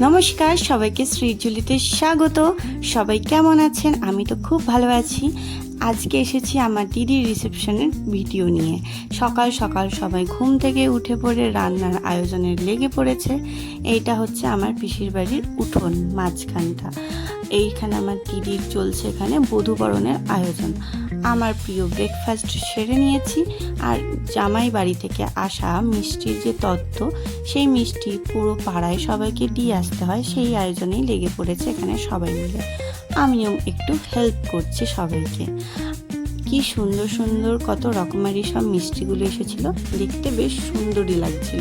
নমস্কার, সবাইকে শ্রীজুলিতে স্বাগত। সবাই কেমন আছেন? আমি তো খুব ভালো আছি। আজকে এসেছি আমার দিদির রিসেপশনের ভিডিও নিয়ে। সকাল সকাল সবাই ঘুম থেকে উঠে পড়ে রান্নার আয়োজনের লেগে পড়েছে। এইটা হচ্ছে আমার পিসির বাড়ির উঠোন মাঝখানটা। এইখানে আমার দিদির চলছে এখানে বধূবরণের আয়োজন। আমার প্রিয় ব্রেকফাস্ট সেরে নিয়েছি। আর জামাই বাড়ি থেকে আসা মিষ্টির যে তত্ত্ব, সেই মিষ্টি পুরো পাড়ায় সবাইকে দিয়ে আসতে হয়। সেই আয়োজনেই লেগে পড়েছে এখানে সবাই মিলে। আমিও একটু হেল্প করছি সবাইকে। কি সুন্দর সুন্দর কত রকমারি সব মিষ্টিগুলো এসেছিল। দেখতে বেশ সুন্দরই লাগছিল।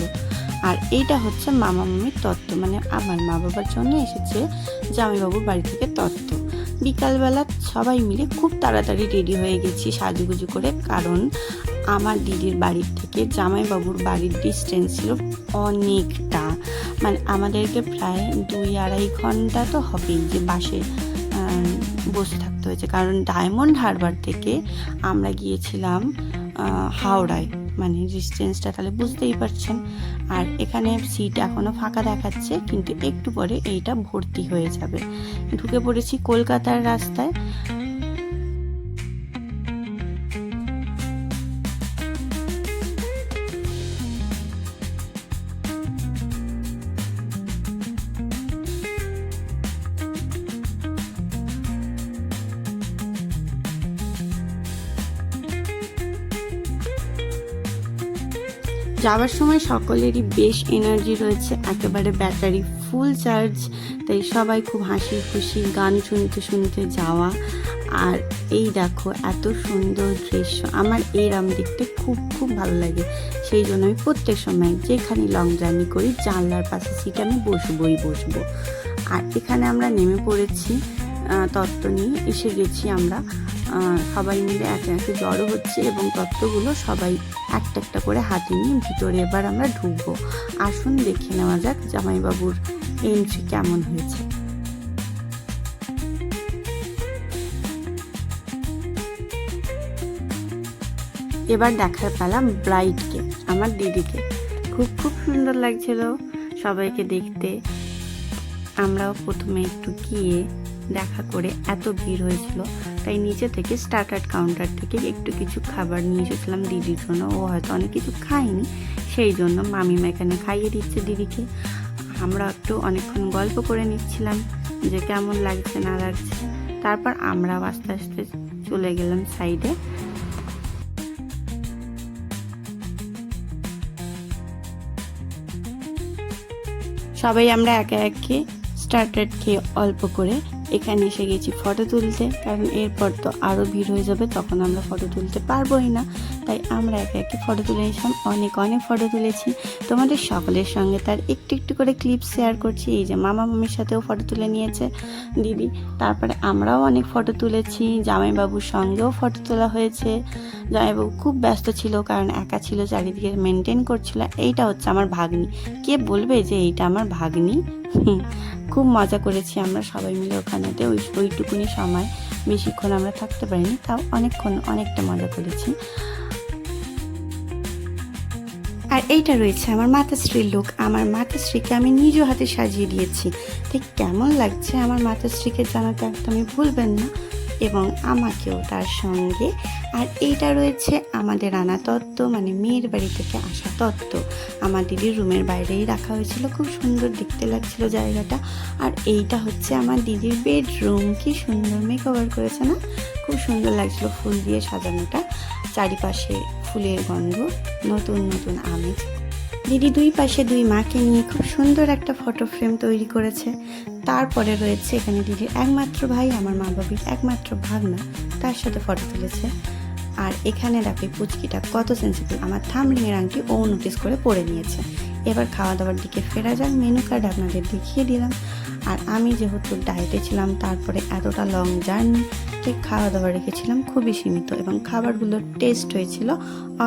আর এইটা হচ্ছে মামা মামির তত্ত্ব। মানে আমার মা বাবার জন্য এসেছে জামাইবাবুর বাড়ি থেকে তত্ত্ব। বিকালবেলা সবাই মিলে খুব তাড়াতাড়ি রেডি হয়ে গেছি সাজুগুজু করে, কারণ আমার দিদির বাড়ির থেকে জামাইবাবুর বাড়ির ডিস্টেন্স ছিল অনেকটা। মানে আমাদেরকে প্রায় দুই আড়াই ঘণ্টা তো হবেই যে বাসে বসে থাকতে হয়েছে। কারণ ডায়মন্ড হারবার থেকে আমরা গিয়েছিলাম হাওড়ায়। মানে ডিস্টেন্সটা তাহলে বুঝতেই পারছেন। আর এখানে সিট এখনও ফাঁকা দেখাচ্ছে, কিন্তু একটু পরে এইটা ভর্তি হয়ে যাবে। ঢুকে পড়েছি কলকাতার রাস্তায়। যাওয়ার সময় সকলেরই বেশ এনার্জি রয়েছে, একেবারে ব্যাটারি ফুল চার্জ তাই সবাই খুব হাসি খুশি, গান শুনতে শুনতে যাওয়া। আর এই দেখো, এত সুন্দর দৃশ্য, আমার এরাম দেখতে খুব খুব ভালো লাগে। সেই জন্য আমি প্রত্যেক সময় যেখানে লং জার্নি করি, জানলার পাশে সিটে আমি বসবই, বসবো। আর এখানে আমরা নেমে পড়েছি তত্ত্ব নিয়ে, এসে গেছি আমরা সবাই মিলে একে একে জড়ো হচ্ছে এবং তত্ত্বগুলো সবাই একটা একটা করে হাতে নিয়ে ভিতরে এবার আমরা ঢুকবো। আসুন দেখে নেওয়া যাক জামাইবাবুর এন্ট্রি কেমন হয়েছে। এবার দেখার পেলাম ব্রাইডকে আমার দিদিকে। খুব খুব সুন্দর লাগছিল সবাইকে দেখতে। আমরাও প্রথমে একটু গিয়ে দেখা করে এত ভিড় হয়েছিল, তাই নিচে থেকে স্টার্টার কাউন্টার থেকে একটু কিছু খাবার নিয়ে এসেছিলাম দিদির জন্য। ও হয়তো অনেক কিছু খায়নি, সেই জন্য মামিমা এখানে খাইয়ে দিচ্ছে দিদিকে। আমরা একটু অনেকক্ষণ গল্প করে নিচ্ছিলাম যে কেমন লাগছে, না লাগছে। তারপর আমরাও আস্তে আস্তে চলে গেলাম সাইডে সবাই আমরা একে একে স্টার্টার খেয়ে অল্প করে এখানে এসে গেছি ফটো তুলতে, কারণ এরপর তো আরও ভিড় হয়ে যাবে, তখন আমরা ফটো তুলতে পারবোই না। তাই আমরা একে একে ফটো তুলে নিয়েছিলাম। অনেক অনেক ফটো তুলেছি। তোমাদের সকলের সঙ্গে তার একটু একটু করে ক্লিপ শেয়ার করছি। এই যে মামা মামির সাথেও ফটো তুলে নিয়েছে দিদি। তারপরে আমরাও অনেক ফটো তুলেছি। জামাইবাবুর সঙ্গেও ফটো তোলা হয়েছে। জামাইবাবু খুব ব্যস্ত ছিল কারণ একা ছিল, চারিদিকে মেনটেন করছিল। এইটা হচ্ছে আমার ভাগ্নি। কে বলবে যে এইটা আমার ভাগ্নি? খুব মজা করেছি আমরা সবাই মিলে ওখানেতে। ওই, ওইটুকুনি সময়। বেশিক্ষণ আমরা থাকতে পারিনি, তাও অনেকক্ষণ, অনেকটা মজা করেছি। আর এইটা রয়েছে আমার মাতাশ্রীর লোক আমার মাতাশ্রীকে আমি নিজ হাতে সাজিয়ে দিয়েছি। ঠিক কেমন লাগছে আমার মাতাশ্রীকে জানাতে একদমই ভুলবেন না এবং আমাকেও তার সঙ্গে। আর এইটা রয়েছে আমাদের আনা তত্ত্ব মানে মেয়ের বাড়ি থেকে আসা তত্ত্ব। আমার দিদির রুমের বাইরেই রাখা হয়েছিল, খুব সুন্দর দেখতে লাগছিল জায়গাটা। আর এইটা হচ্ছে আমার দিদির বেডরুম কি সুন্দর মেকওভার করেছে না? খুব সুন্দর লাগছিল ফুল দিয়ে সাজানোটা। চারিপাশে ফুলের গন্ধ, নতুন নতুন আমেজ। দিদি দুই পাশে দুই মাকে নিয়ে খুব সুন্দর একটা ফটো ফ্রেম তৈরি করেছে। তারপরে রয়েছে এখানে দিদির একমাত্র ভাই, আমার মা বাবির একমাত্র ভাগনা। তার সাথে ফটো তুলেছে। আর এখানে দেখো পুচকিটা কত সেন্সিটিভ আমার থামলিংয়ের আংটি ও নোটিস করে পড়ে নিয়েছে। এবার খাওয়া দাওয়ার দিকে ফেরা যাক মেনু কার্ড আপনাদের দেখিয়ে দিলাম। আর আমি যেহেতু ডায়েটে ছিলাম, তারপরে এতটা লং জার্নি ঠিক খাওয়া দাওয়া রেখেছিলাম, খুবই সীমিত এবং খাবারগুলোর টেস্ট হয়েছিল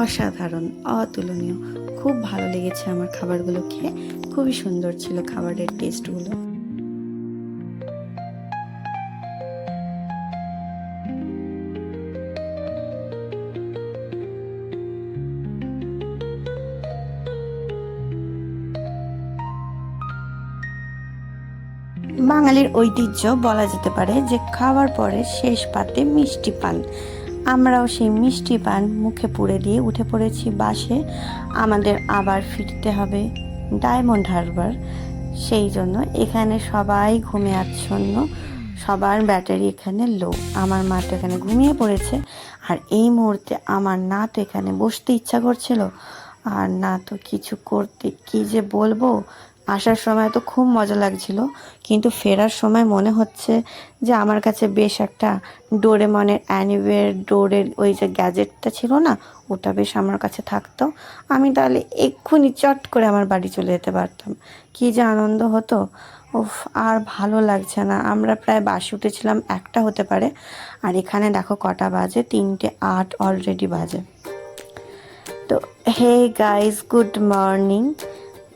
অসাধারণ, অতুলনীয়। খুব ভালো লেগেছে আমার খাবারগুলো খেয়ে, খুবই সুন্দর ছিল খাবারের টেস্টগুলো বাঙালির ঐতিহ্য বলা যেতে পারে যে খাওয়ার পরে শেষ পাতে মিষ্টি পান। আমরাও সেই মিষ্টি পান মুখে পুড়ে দিয়ে উঠে পড়েছি বাসে। আমাদের আবার ফিরতে হবে ডায়মন্ড হারবার। সেই জন্য এখানে সবাই ঘুমে আচ্ছন্ন, সবার ব্যাটারি এখানে লো। আমার মা তো এখানে ঘুমিয়ে পড়েছে। আর এই মুহূর্তে আমার না তো এখানে বসতে ইচ্ছা করছিল। আর না তো কিছু করতে, কি যে বলব? আসার সময় তো খুব মজা লাগছিল, কিন্তু ফেরার সময় মনে হচ্ছে যে আমার কাছে বেশ একটা ডোরেমনের অ্যানিওয়ের ডোরের ওই যে গ্যাজেটটা ছিল না, ওটা বেশ আমার কাছে থাকতো। আমি তাহলে এক্ষুনি চট করে আমার বাড়ি চলে যেতে পারতাম। কি যে আনন্দ হতো। উফ, আর ভালো লাগছে না। আমরা প্রায় বাসে উঠেছিলাম, একটা হতে পারে। আর এখানে দেখো কটা বাজে, তিনটে আট অলরেডি বাজে। তো হে গাইজ গুড মর্নিং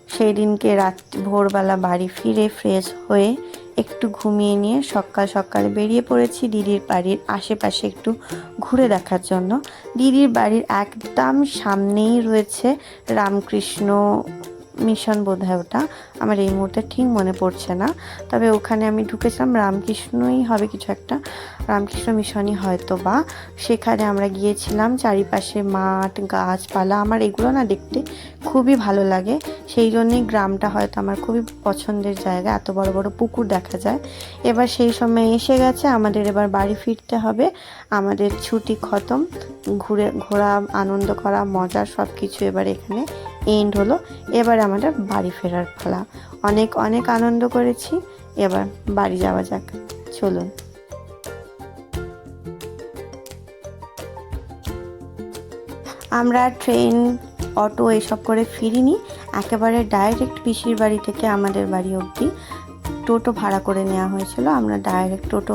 সেই দিনকে রাত ভোরবেলা বাড়ি ফিরে ফ্রেশ হয়ে একটু ঘুমিয়ে নিয়ে সকাল সকালে বেরিয়ে পড়েছি দিদির বাড়ির আশেপাশে একটু ঘুরে দেখার জন্য। দিদির বাড়ির একদম সামনেই রয়েছে রামকৃষ্ণ মিশন বোধহয় ওটা। আমার এই মুহূর্তে ঠিক মনে পড়ছে না। তবে ওখানে আমি ঢুকেছিলাম, রামকৃষ্ণই হবে কিছু একটা, রামকৃষ্ণ মিশনই হয়তো বা সেখানে আমরা গিয়েছিলাম, চারিপাশে মাঠ, গাছপালা, আমার এগুলো না দেখতে খুবই ভালো লাগে। সেই জন্যই গ্রামটা হয়তো আমার খুবই পছন্দের জায়গা। এত বড় বড় পুকুর দেখা যায়। এবার সেই সময় এসে গেছে। আমাদের এবার বাড়ি ফিরতে হবে। আমাদের ছুটি খতম। ঘুরে, ঘোরা, আনন্দ করা, মজা সব কিছু এবার এখানে এন্ড হলো। এবার আমাদের বাড়ি ফেরার পালা। অনেক অনেক আনন্দ করেছি। এবার বাড়ি যাওয়া যাক। চলুন। আমরা ট্রেন অটো এসব করে ফিরিনি। একেবারে ডাইরেক্ট পিসির বাড়ি থেকে আমাদের বাড়ি অবধি টোটো ভাড়া করে নেওয়া হয়েছিল। আমরা ডাইরেক্ট টোটো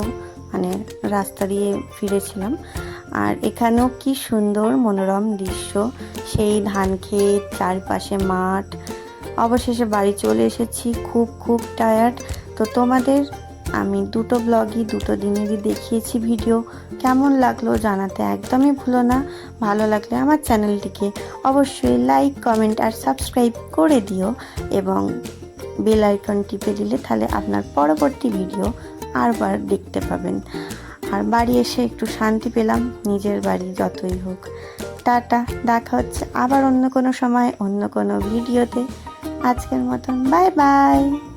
মানে রাস্তা দিয়ে ফিরেছিলাম। আর এখানেও কি সুন্দর মনোরম দৃশ্য। সেই ধান ক্ষেত, চারপাশে মাঠ। অবশেষে বাড়ি চলে এসেছি। খুব খুব টায়ার্ড তো তোমাদের আমি দুটো ব্লগই দুটো দিনেরই দেখিয়েছি ভিডিও কেমন লাগল জানাতে একদমই ভুলো না। ভালো লাগলে আমার চ্যানেলটিকে অবশ্যই লাইক কমেন্ট আর সাবস্ক্রাইব করে দিও এবং বেল আইকন টিপে দিলে তাহলে আপনার পরবর্তী ভিডিও আরবার দেখতে পাবেন। আর বাড়ি এসে একটু শান্তি পেলাম, নিজের বাড়ি যতই হোক। টাটা, দেখা হচ্ছে আবার অন্য কোনো সময়, অন্য কোনো ভিডিওতে আজকের মতন বাই বাই